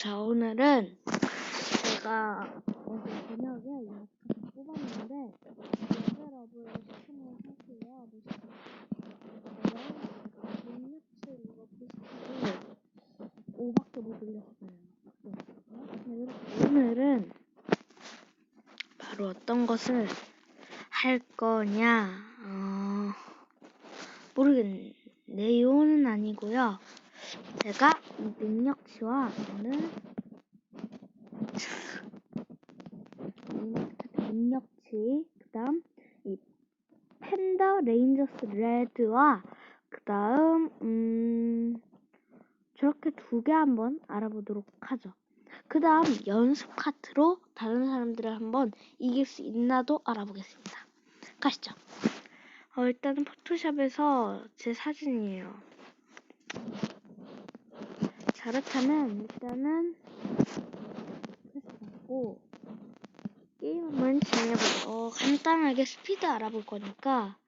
자, 오늘은 제가 어제 저녁에 이마트에서 뽑았는데 레벨업을 시키는 상태예요. 보시면 제가 능력치 이거 부스트를 5밖에 못 올렸어요. 오늘은 바로 어떤 것을 할 거냐 어, 모르겠네요는 아니고요. 제가 이 능력치와 저는 능력치 그다음 이 팬더 레인저스 레드와 그다음 음 저렇게 두 개 한번 알아보도록 하죠. 그 다음 연습 카트로 다른 사람들을 한번 이길 수 있나도 알아보겠습니다. 가시죠. 어, 일단은 포토샵에서 제 사진이에요. 자, 그렇다면 일단은 패스하고 게임 한번 진행해보죠. 어, 간단하게 스피드 알아볼 거니까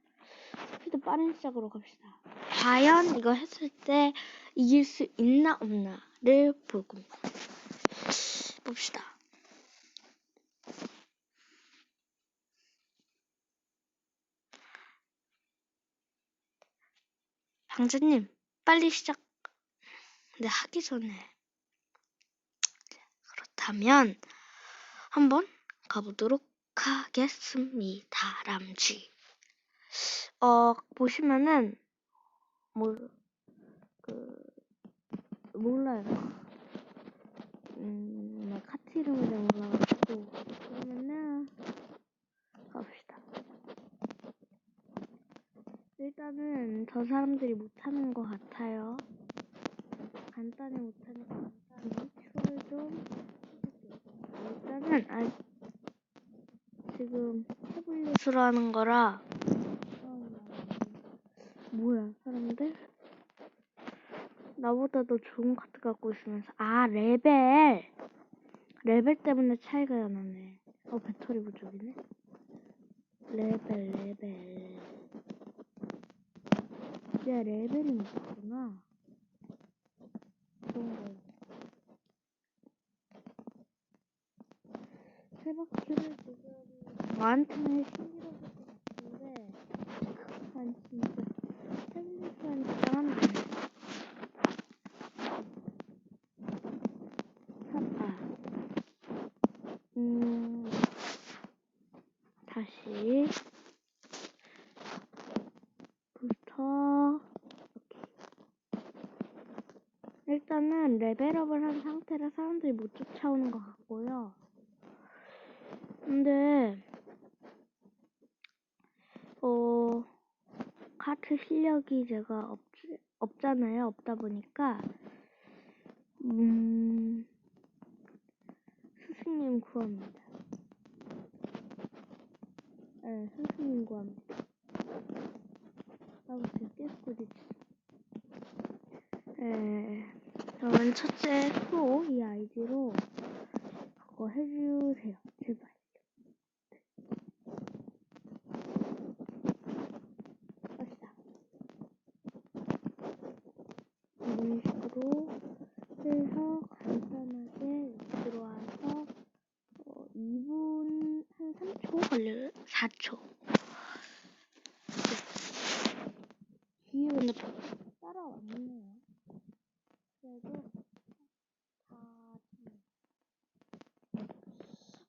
스피드 빠른 시작으로 갑시다. 과연 이거 했을 때 이길 수 있나 없나를 볼 겁니다. 봅시다. 방자님, 빨리 시작. 근데 하기 전에. 그렇다면, 한번 가보도록 하겠습니다. 람쥐. 어, 보시면은, 뭐, 그, 몰라요. 음, 나 카트 이름을 잘 몰라가지고. 그러면은, 갑시다. 일단은 저 사람들이 못하는 것 같아요. 간단히 못하니까 간단히 추월 좀. 일단은 아, 지금 태블릿으로 하는 거라 뭐야 사람들? 나보다 더 좋은 카트 갖고 있으면서 아 레벨 레벨 때문에 차이가 나네. 어 배터리 부족이네. 레벨 레벨 내 레벨이 높구나. 그런 거. 세 바퀴를 지금 저한테는 신기록일 것 같은데 난 진짜 하니까 짱한데. 아, 음, 다시 부터 일단은 레벨업을 한 상태라 사람들이 못 쫓아오는 것 같고요. 근데 어 카트 실력이 제가 없, 없잖아요. 없다 보니까 음 스승님 구합니다. 네, 스승님 구합니다. 나부터 깨스코디 저는 첫째 또이 아이디로 그거 해주세요. 제발. 갑시다. 이런 식으로 해서 간단하게 들어와서 어, 2분 한 3초 걸려요. 4초. 뒤에 근데 따라왔네요. 그래도 다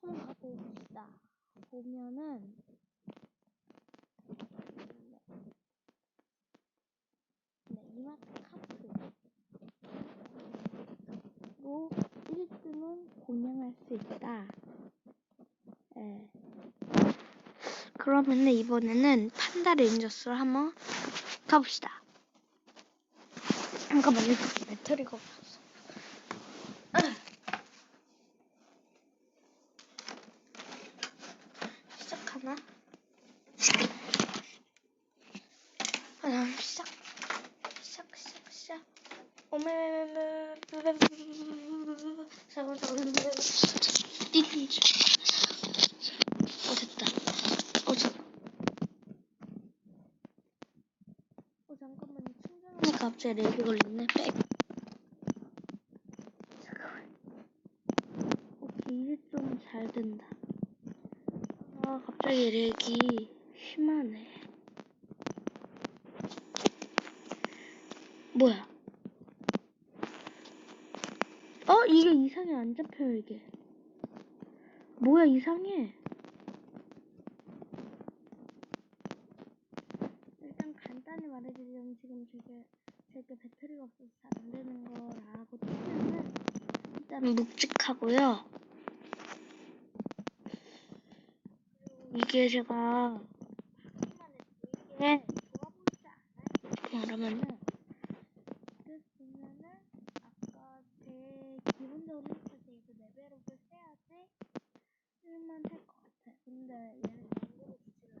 한번 가봅시다. 보면은 네, 이마트 카트로 1등은 공략할 수 있다. 네. 그러면은 이번에는 판다 레인저스로 한번 가봅시다. 잠깐만요. 배터리가 없어서. 시작하나? 아, 나 시작. 시작, 시작, 시작. 오메메메메. 어. 어. 어. 아. 뭐야? 어, 이상해. 안 잡혀요, 이게. 뭐야, 이상해. 일단 간단히 말해드리면 지금 제게, 제게 배터리가 없어서 잘 안 되는 거라고 치면은 일단 묵직하고요. 이게 제가 하기만 해도 이게 좋아 보이지 않아요? 말하면은 그래서 보면은 아까 제 기본적으로 했을 때 이거 레벨업을 해야지 쓸만 할 것 같아요. 근데 얘는 연구를 주지를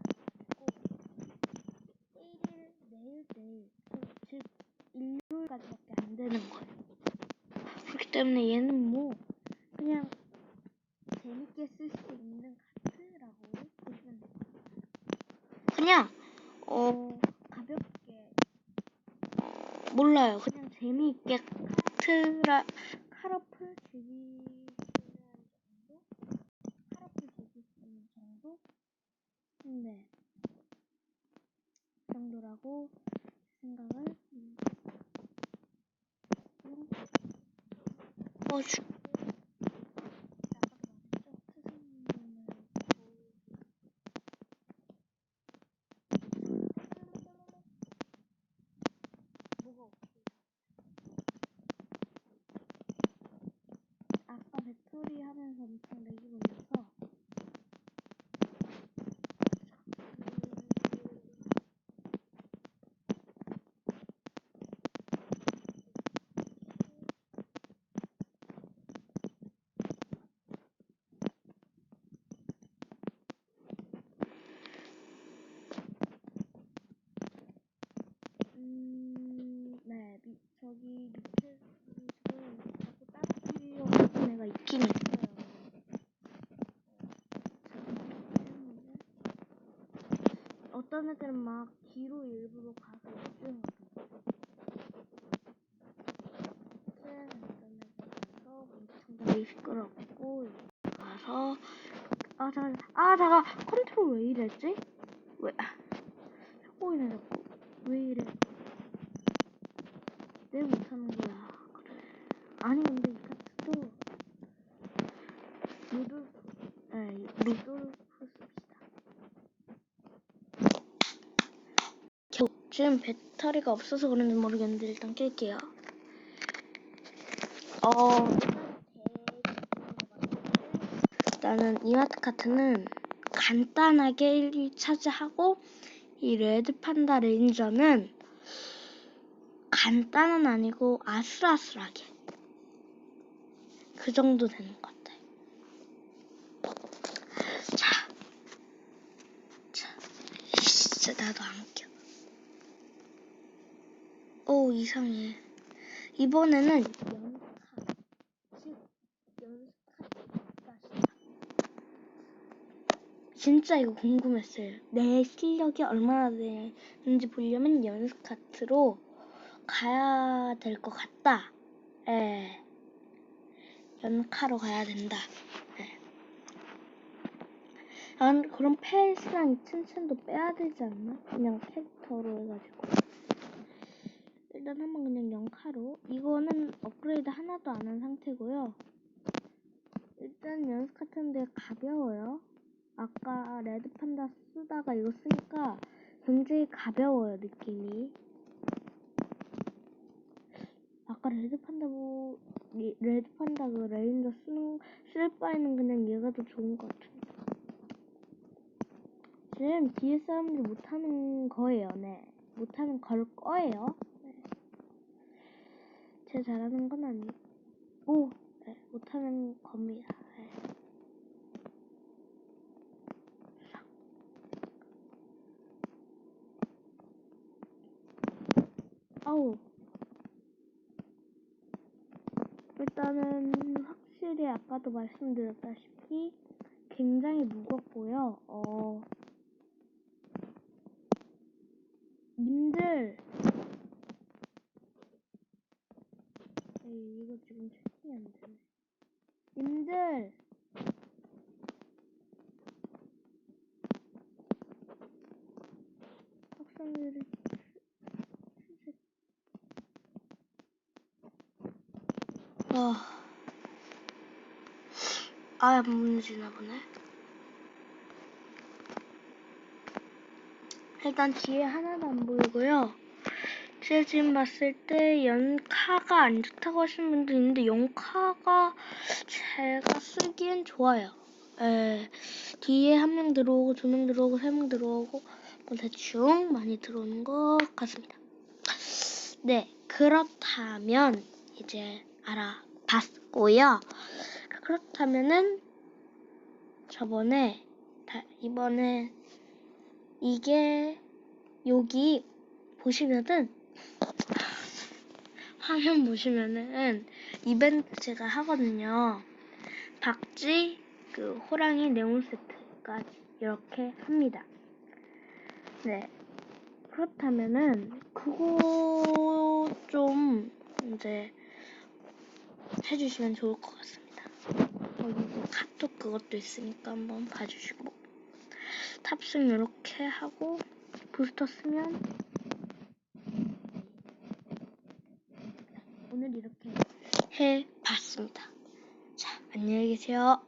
않아가지고 1일 내일 내일 즉 일요일까지밖에 안 되는 거예요. 그렇기 때문에 얘는 뭐 그냥 재밌게 쓸 수 있는 카트라고 보시면 돼요. 그냥 어 가볍게 어, 몰라요. 그냥 재미있게 카트라 카로플 즐기시는 정도? 카로플 즐기시는 정도? 네. 그 정도라고 생각을. 어, 주... 아까도 말했죠? 스승님을 보고 아까 배터리 하면서 엄청 렉이 걸려서 음, 네, 미, 저기 밑에 지금 자꾸 따라다니려고 하는 애가 있긴 있어요. 때문에. 어떤 애들은 막 뒤로 일부러 가서 역주행하더라고요. 어떤 애들은 가서 엄청 시끄럽고 가서 아 잠깐 아 잠깐 컨트롤 왜 이랬지? 왜 아, 자꾸 왜 이래? 내 못하는 거야. 그래. 아니 근데 이 카트도 루돌프, 에 루돌프 씁시다. 겨- 지금 배터리가 없어서 그런지 모르겠는데 일단 낄게요. 어 일단은 이마트 카트는 간단하게 1위 차지하고 이 레드 판다 레인저는 간단은 아니고 아슬아슬하게 그 정도 되는 것 같아요. 자, 자, 진짜 나도 안 껴. 오 이상해. 이번에는 연카, 즉 연카 진짜 이거 궁금했어요. 내 실력이 얼마나 되는지 보려면 연스카트로 가야 될 것 같다. 예. 연카로 가야 된다. 예. 아, 그럼 펫이랑 이튼튼도 빼야 되지 않나? 그냥 캐릭터로 해가지고. 일단 한번 그냥 연카로. 이거는 업그레이드 하나도 안 한 상태고요. 일단 연습 같은데 가벼워요. 아까 레드 판다 쓰다가 이거 쓰니까 굉장히 가벼워요, 느낌이. 아까 레드 판다 뭐, 이- 레드 판다 그 레인저 쓰는, 쓸 바에는 그냥 얘가 더 좋은 것 같은데. 지금 뒤에 사람들이 못하는 거예요, 네. 못하는 걸 거예요. 네. 제 잘하는 건 아니고, 네, 못하는 겁니다. 네. 아우. 일단은 확실히 아까도 말씀드렸다시피 굉장히 무겁고요. 어, 님들 이거 지금 채팅이 안 되네. 님들! 확성률이 와. 아예 안 무너지나 보네. 일단 뒤에 하나도 안 보이고요. 제가 지금 봤을 때 연카가 안 좋다고 하시는 분도 있는데 연카가 제가 쓰기엔 좋아요. 에, 뒤에 한 명 들어오고 두 명 들어오고 세 명 들어오고 뭐 대충 많이 들어오는 것 같습니다. 네, 그렇다면 이제 알아봤고요. 그렇다면은 저번에 다, 이번에 이게 여기 보시면은 화면 보시면은 이벤트 제가 하거든요. 박쥐 그 호랑이 네온 세트까지 이렇게 합니다. 네. 그렇다면은 그거 좀 이제 해주시면 좋을 것 같습니다. 여기 카톡 그것도 있으니까 한번 봐주시고 탑승 이렇게 하고 부스터 쓰면 오늘 이렇게 해봤습니다. 자 안녕히 계세요.